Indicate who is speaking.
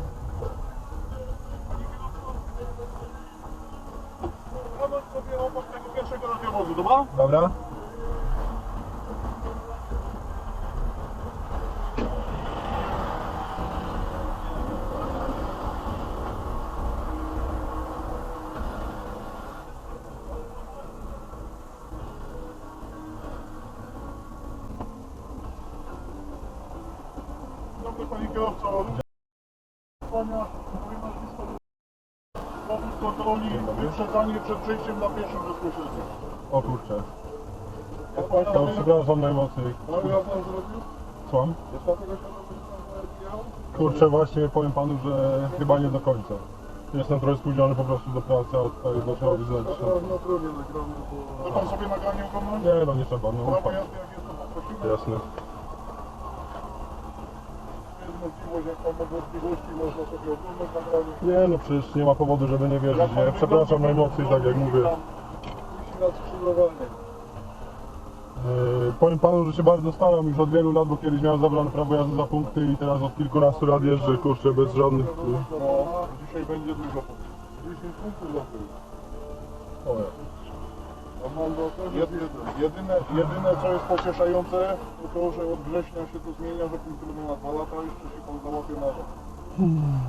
Speaker 1: troszeczkę. Kładąc
Speaker 2: sobie
Speaker 1: obok tego pierwszego radiowozu, dobra? Dobra. Moje nazwisko Powód kontroli, wyprzedzanie przed przejściem dla pieszych bezpośrednio.
Speaker 2: O kurczę.
Speaker 1: Jak pan
Speaker 2: To przepraszam najmocniej.
Speaker 1: No ja pan zrobił?
Speaker 2: Słucham?
Speaker 1: Jest pan tego pan?
Speaker 2: Kurczę, właśnie powiem panu, że chyba nie do końca. Jestem trochę spóźniony po prostu do pracy, a tutaj zaczęło źle.
Speaker 1: na dronie nagramy, bo... Chce pan sobie nagranie oglądać?
Speaker 2: Nie, no nie trzeba, no
Speaker 1: jak jest to poprosimy.
Speaker 2: Jasne.
Speaker 1: Jest możliwość, jak pan ma wątpliwości, można sobie oglądać nagranie.
Speaker 2: Nie, no przecież nie ma powodu, żeby nie wierzyć. Nie? Przepraszam najmocniej, tak jak mówię.
Speaker 1: Musi nas skrzyżowanie.
Speaker 2: Yy, powiem panu, że się bardzo staram już od wielu lat, bo kiedyś miałem zabrane prawo jazdy za punkty i teraz od kilkunastu lat jeżdżę, kurczę, bez żadnych...
Speaker 1: No, dzisiaj będzie dużo punktów. 10 punktów za tył.
Speaker 2: O,
Speaker 1: Jedyne, Jedyne, jedyne co jest pocieszające to to, że od września się to zmienia, że kulturno na dwa lata jeszcze się pan załapie na rok. Hmm.